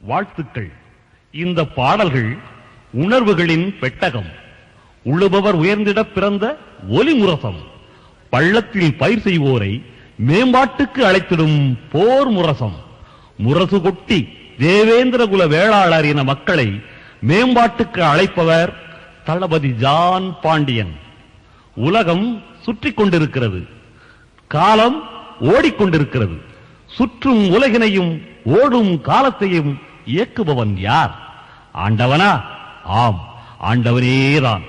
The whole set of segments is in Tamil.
வாழ்த்துக்கள். இந்த பாடல்கள் உணர்வுகளின் பெட்டகம். உழுபவர் உயர்ந்திட பிறந்த ஒலி முரசம். பள்ளத்தில் பயிர் செய்வோரை மேம்பாட்டுக்கு அழைத்திடும் போர் முரசம். முரசு கொட்டி தேவேந்திர குல வேளாளர் என மக்களை மேம்பாட்டுக்கு அழைப்பவர் தளபதி ஜான் பாண்டியன். உலகம் சுற்றிக் கொண்டிருக்கிறது. காலம் ஓடிக்கொண்டிருக்கிறது சுற்றும் உலகினையும் ஓடும் காலத்தையும் இயக்குபவன் யார்? ஆண்டவனா? ஆம் ஆண்டவனேதான்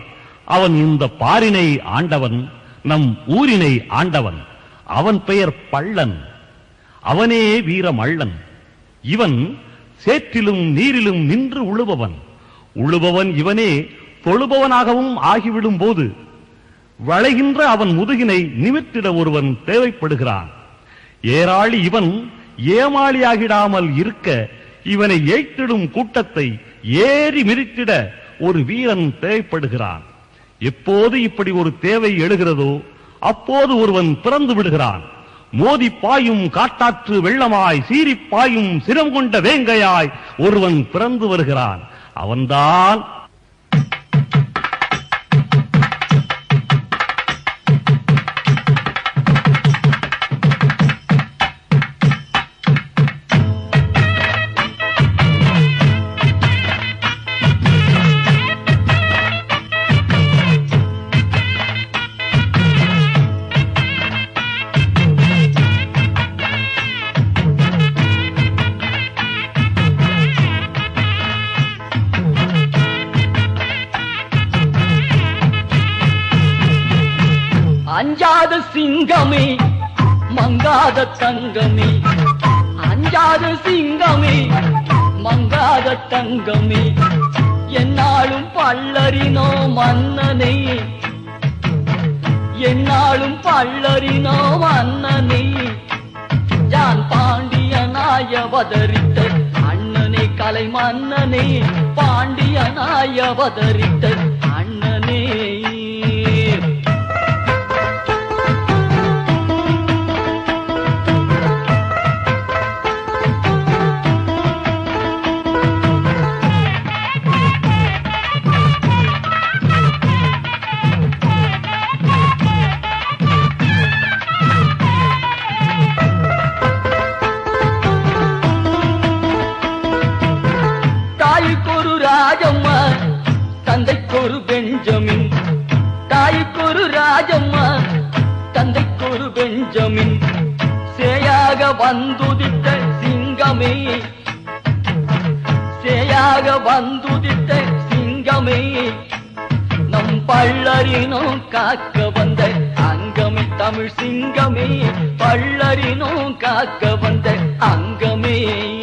அவன் இந்த பாரினை ஆண்டவன் நம் ஊரினை ஆண்டவன். அவன் பெயர் பள்ளன். அவனே வீரமள்ளன். இவன் சேற்றிலும் நீரிலும் நின்று உழுபவன். உழுபவன் இவனே தொழுபவனாகவும் ஆகிவிடும் போது வளைகின்ற அவன் முதுகினை நிமித்திட ஒருவன் தேவைப்படுகிறான். ஏராளி இவன் ஏமாளியாகிடாமல் இருக்க இவனை ஏய்த்திடும் கூட்டத்தை ஏறி மிதித்திட ஒரு வீரன் தேவைப்படுகிறான். எப்போது இப்படி ஒரு தேவை எழுகிறதோ அப்போது ஒருவன் பிறந்து விடுகிறான். மோதி பாயும் காட்டாற்று வெள்ளமாய் சீறி பாயும் சிரம் கொண்ட வேங்கையாய் ஒருவன் பிறந்து வருகிறான். அவன்தான் அஞ்சாத சிங்கமே மங்காத தங்கமே. அஞ்சாத சிங்கமே மங்காத தங்கமே. என்னாலும் பல்லறினோ மன்னனே. என்னாலும் பல்லறினோ மன்னனே. ஜான் பாண்டியனாய வதரித்த அண்ணனை கலை மன்னனே பாண்டியனாய வதரித்த தாய்க்கு ஒரு ராஜம்மா தந்தைக்கு ஒரு பெஞ்சமின். சேயாக வந்துதித்த சிங்கமே சேயாக வந்துதித்த சிங்கமே. நம் பள்ளரினோ காக்க வந்த அங்கமே தமிழ் சிங்கமே. பள்ளரினோ காக்க வந்த அங்கமே.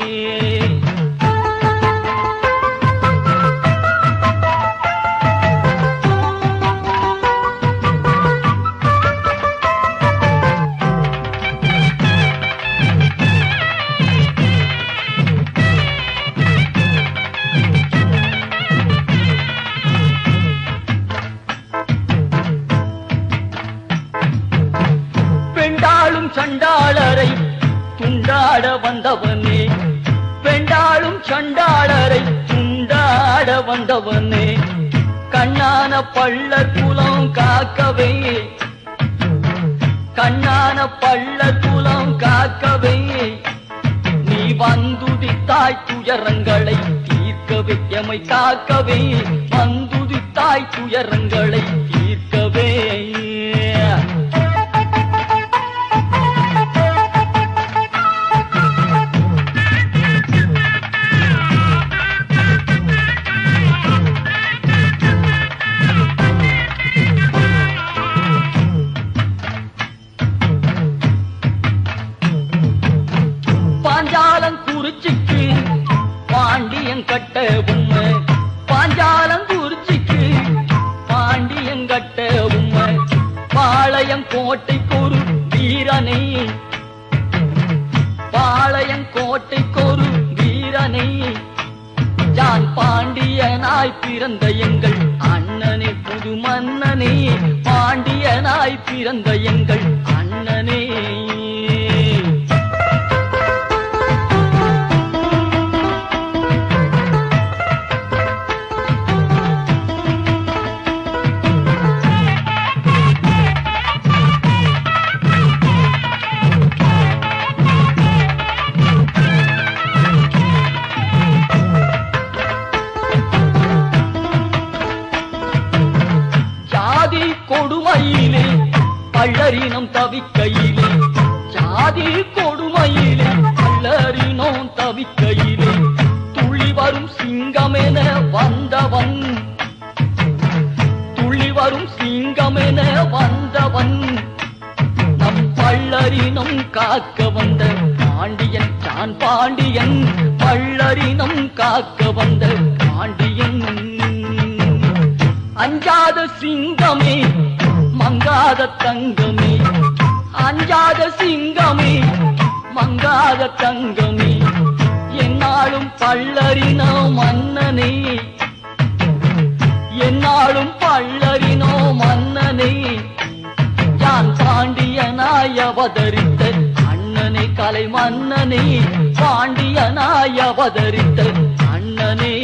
பெண்டாளும் சண்டாளரை துண்டாட வந்தவனே. பெண்டாளும் சண்டாளரை துண்டாட வந்தவனே. கண்ணான பள்ளர் குலம் காக்கவே. கண்ணான பள்ளர் குலம் காக்கவே. நீ வந்துதித்தாய் துயரங்களை தீர்க்கவே எமை காக்கவே வந்துதித்தாய் துயரங்களை குறிச்சிக்கு பாண்டியன் கட்ட உண்மை. பாஞ்சாலம் குறிச்சிக்கு. பாண்டியன் கட்ட உண்மை. பாளையம் கோட்டை கொரு வீரனை. பாளையம் கோட்டை கொரு வீரனை. ஜான் பாண்டியனாய் பிறந்த எங்கள் அண்ணனே புது மன்னனே. பாண்டியனாய் பிறந்த எங்கள் பல்லரினம் தவிக்கையிலே ஜாதி கொடுமையிலே பல்லரினம் தவிக்கையிலே. துள்ளி வரும் சிங்கமென வந்தவன் துள்ளி வரும் சிங்கமென வந்தவன். நம் பள்ளரினம் காக்க வந்த பாண்டியன் தான் பாண்டியன் பள்ளரினம் காக்க வந்த பாண்டியன். அஞ்சாத சிங்கமே மங்காத தங்கமே அஞ்சாத சிங்கமே மங்காத தங்கமே என்னாலும் பள்ளரினோ மன்னனே என்னாலும் பள்ளரினோ மன்னனே. யான் பாண்டியனாய் அவதரித்த அண்ணனே கலை மன்னனே பாண்டியனாய் அவதரித்த அண்ணனே.